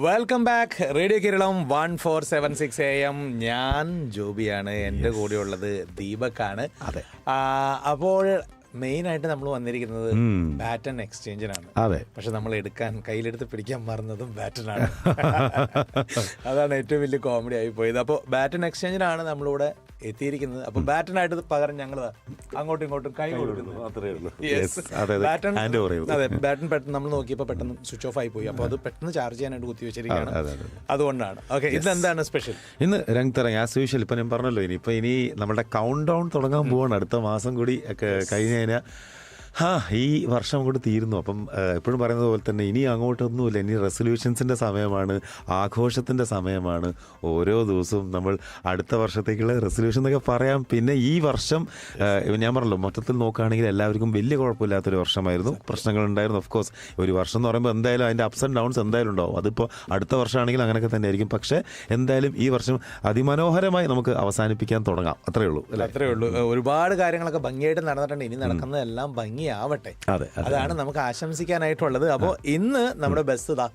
Welcome back radio Keralam one four seven six A M ഞാൻ ജോബിയാണ്. എന്റെ കൂടെയുള്ളത് ദീപക്കാണ്. അതെ. അപ്പോൾ മെയിൻ ആയിട്ട് നമ്മൾ വന്നിരിക്കുന്നത് ബാറ്റൺ എക്സ്ചേഞ്ചിനാണ് അതെ. പക്ഷെ നമ്മൾ എടുക്കാൻ കയ്യിലെടുത്ത് പിടിക്കാൻ മറന്നതും ബാറ്റനാണ് അതാണ് ഏറ്റവും വലിയ കോമഡി ആയി പോയത്. അപ്പോൾ ബാറ്റൺ എക്സ്ചേഞ്ചിനാണ് നമ്മളിവിടെ എത്തിയിരിക്കുന്നത്. അപ്പോൾ ബാറ്റനായിട്ട് പകരം ഞങ്ങൾ അങ്ങോട്ടും ഇങ്ങോട്ടും കൈ കൊടുക്കുന്നു. അതെ. ബാറ്റൺ. അതെ പെട്ടെന്ന് നമ്മൾ നോക്കിയപ്പോൾ പെട്ടെന്ന് സ്വിച്ച് ഓഫ് ആയി പോയി അപ്പോൾ അത് പെട്ടെന്ന് ചാർജ് ചെയ്യാനായിട്ട് കുത്തി വെച്ചിരിക്കുകയാണ്. അതെ, അതെ, അതുകൊണ്ടാണ്. ഓക്കെ ഇതെന്താണ് സ്പെഷ്യൽ ഇന്ന് രംഗത്ത് തറങ്ങി ആസ് യൂഷ്വൽ ഇപ്പം ഞാൻ പറഞ്ഞല്ലോ ഇനി ഇപ്പം ഇനി നമ്മുടെ കൗണ്ട് ഡൗൺ തുടങ്ങാൻ പോവാണ്. അടുത്ത മാസം കൂടി ഒക്കെ കഴിഞ്ഞ് കഴിഞ്ഞാൽ ഹാ ഈ വർഷം അങ്ങോട്ട് തീരുന്നു. അപ്പം എപ്പോഴും പറയുന്നത് പോലെ തന്നെ ഇനി അങ്ങോട്ടൊന്നുമില്ല. ഇനി റെസൊല്യൂഷൻസിന്റെ സമയമാണ് ആഘോഷത്തിന്റെ സമയമാണ്. ഓരോ ദിവസവും നമ്മൾ അടുത്ത വർഷത്തേക്കുള്ള റെസൊല്യൂഷൻ എന്നൊക്കെ പറയാം. പിന്നെ ഈ വർഷം ഞാൻ പറഞ്ഞല്ലോ മൊത്തത്തിൽ നോക്കുകയാണെങ്കിൽ എല്ലാവർക്കും വലിയ കുഴപ്പമില്ലാത്തൊരു വർഷമായിരുന്നു. പ്രശ്നങ്ങൾ ഉണ്ടായിരുന്നു ഓഫ് കോഴ്സ് ഒരു വർഷം എന്ന് പറയുമ്പോൾ എന്തായാലും അതിന്റെ അപ്സ് ആൻഡ് ഡൗൺസ് എന്തായാലും ഉണ്ടാവും. അതിപ്പോൾ അടുത്ത വർഷമാണെങ്കിൽ അങ്ങനെയൊക്കെ തന്നെ ആയിരിക്കും പക്ഷേ എന്തായാലും ഈ വർഷം അതിമനോഹരമായി നമുക്ക് അവസാനിപ്പിക്കാൻ തുടങ്ങാം. അത്രേ ഉള്ളൂ അല്ലേ? അത്രേ ഉള്ളൂ. ഒരുപാട് കാര്യങ്ങളൊക്കെ ഭംഗിയായിട്ട് നടന്നിട്ടുണ്ട്. ഇനി നടക്കുന്നതെല്ലാം ഭംഗിയാവട്ടെ അതെ അതെ. അതാണ് നമുക്ക് ആശംസിക്കാനായിട്ടുള്ളത്. അപ്പോൾ ഇന്ന് നമ്മുടെ ബസ് ഇതാ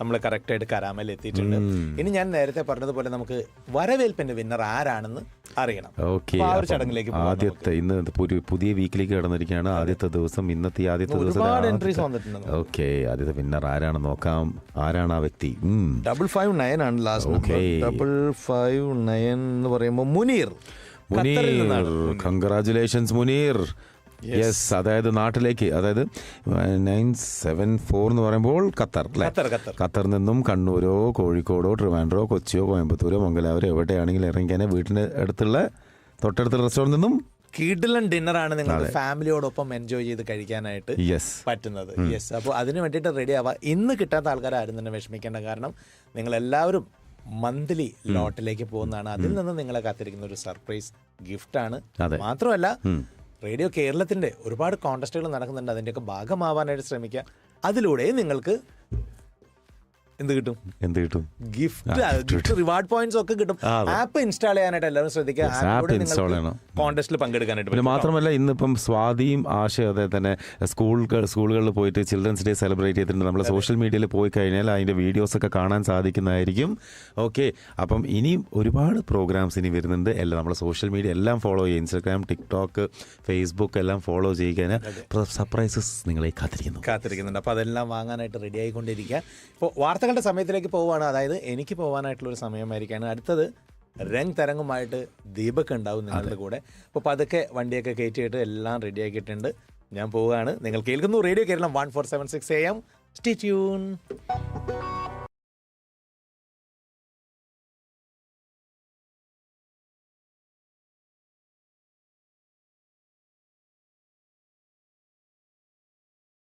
നമ്മൾ കറക്റ്റായിട്ട് കരാമൽ എത്തിയിട്ടുണ്ട്. ഇനി ഞാൻ നേരത്തെ പറഞ്ഞതുപോലെ നമുക്ക് വരവേൽപ്പിന്റെ വിന്നർ ആരാണെന്ന് അറിയണം. ചടങ്ങിലേക്ക് ആദ്യത്തെ ഇന്ന് ഒരു പുതിയ വീക്കിലേക്ക് കടന്നിരിക്കുകയാണ്. ആദ്യത്തെ ദിവസം ഇന്നത്തെ ആദ്യത്തെ ദിവസം എൻട്രീസ് വന്നിട്ടുണ്ട് ഓക്കെ ആദ്യത്തെ വിന്നർ ആരാണെന്ന് നോക്കാം. ആരാണ് ആ വ്യക്തി. ഡബിൾ ഫൈവ് നയൻ ആണ് ലാസ്റ്റ്. ഡബിൾ ഫൈവ് നയൻ എന്ന് പറയുമ്പോൾ മുനീർ. മുനീർ. കൺഗ്രാചുലേഷൻസ് മുനീർ. യെസ് അതായത് നാട്ടിലേക്ക് അതായത് നയൻ സെവൻ ഫോർ എന്ന് പറയുമ്പോൾ ഖത്തർ അല്ലേ? ഖത്തറിൽ നിന്നും കണ്ണൂരോ കോഴിക്കോടോ ട്രിവാൻഡ്രോ കൊച്ചിയോ കോയമ്പത്തൂരോ മംഗലാവരോ എവിടെയാണെങ്കിലും ഇറങ്ങിക്കാനെ വീട്ടിന് അടുത്തുള്ള തൊട്ടടുത്തുള്ള റെസ്റ്റോറന്റ് നിന്നും കിടിലൻ ഡിന്നറാണ് നിങ്ങൾ ഫാമിലിയോടൊപ്പം എൻജോയ് ചെയ്ത് കഴിക്കാനായിട്ട് യെസ് പറ്റുന്നത്. യെസ് അപ്പോൾ അതിന് വേണ്ടിയിട്ട് റെഡി ആവാം. ഇന്ന് കിട്ടാത്ത ആൾക്കാർ ആരും തന്നെ വിഷമിക്കേണ്ട കാരണം നിങ്ങൾ എല്ലാവരും മന്ത്ലി ലോട്ടിലേക്ക് പോകുന്നതാണ്. അതിൽ നിന്ന് നിങ്ങളെ കാത്തിരിക്കുന്ന ഒരു സർപ്രൈസ് ഗിഫ്റ്റ് ആണ്. മാത്രമല്ല റേഡിയോ കേരളത്തിന്റെ ഒരുപാട് കോൺടസ്റ്റുകൾ നടക്കുന്നുണ്ട്. അതിന്റെയൊക്കെ ഭാഗമാവാനായിട്ട് ശ്രമിക്കുക. അതിലൂടെ നിങ്ങൾക്ക് എന്ത് കിട്ടും? എന്ത് കിട്ടും? ഗിഫ്റ്റ് റിവാർഡ് പോയിന്റ്സ് ഒക്കെ കിട്ടും. ആപ്പ് ഇൻസ്റ്റാൾ ചെയ്യാനായിട്ട് എല്ലാവരും ശ്രദ്ധിക്കുക. ആപ്പ് ഇൻസ്റ്റാൾ ചെയ്യണം. കോൺടെസ്റ്റിൽ പങ്കെടുക്കാനായിട്ട് പിന്നെ മാത്രമല്ല ഇന്നിപ്പം സ്വാതിയും ആശയും അതേ തന്നെ സ്കൂൾ സ്കൂളുകളിൽ പോയിട്ട് ചിൽഡ്രൻസ് ഡേ സെലിബ്രേറ്റ് ചെയ്തിട്ടുണ്ട്. നമ്മൾ സോഷ്യൽ മീഡിയയിൽ പോയി കഴിഞ്ഞാൽ അതിന്റെ വീഡിയോസ് ഒക്കെ കാണാൻ സാധിക്കുന്നതായിരിക്കും. ഓക്കെ അപ്പം ഇനിയും ഒരുപാട് പ്രോഗ്രാംസ് ഇനി വരുന്നുണ്ട്. എല്ലാം നമ്മളെ സോഷ്യൽ മീഡിയ എല്ലാം ഫോളോ ചെയ്യുക. ഇൻസ്റ്റാഗ്രാം ടിക്ടോക്ക് ഫേസ്ബുക്ക് എല്ലാം ഫോളോ ചെയ്യിക്കാൻ സർപ്രൈസസ് നിങ്ങളെ കാത്തിരിക്കുന്നു. കാത്തിരിക്കുന്നുണ്ട്. അപ്പോൾ അതെല്ലാം വാങ്ങാനായിട്ട് റെഡി ആയിക്കൊണ്ടിരിക്കുക. ഇപ്പോൾ വാർത്തകളുടെ സമയത്തിലേക്ക് പോവുകയാണ്. അതായത് എനിക്ക് പോകാനായിട്ടുള്ള ഒരു സമയമായിരിക്കാണ്. അടുത്തത് രംഗ് തരംഗുമായിട്ട് ദീപക് ഉണ്ടാവും നിങ്ങളുടെ കൂടെ. അപ്പോൾ പതുക്കെ വണ്ടിയൊക്കെ കയറ്റിയിട്ട് എല്ലാം റെഡി ആക്കിയിട്ടുണ്ട്. ഞാൻ പോവുകയാണ്. നിങ്ങൾ കേൾക്കുന്നു radio Keralam one four seven six A M stay tune tune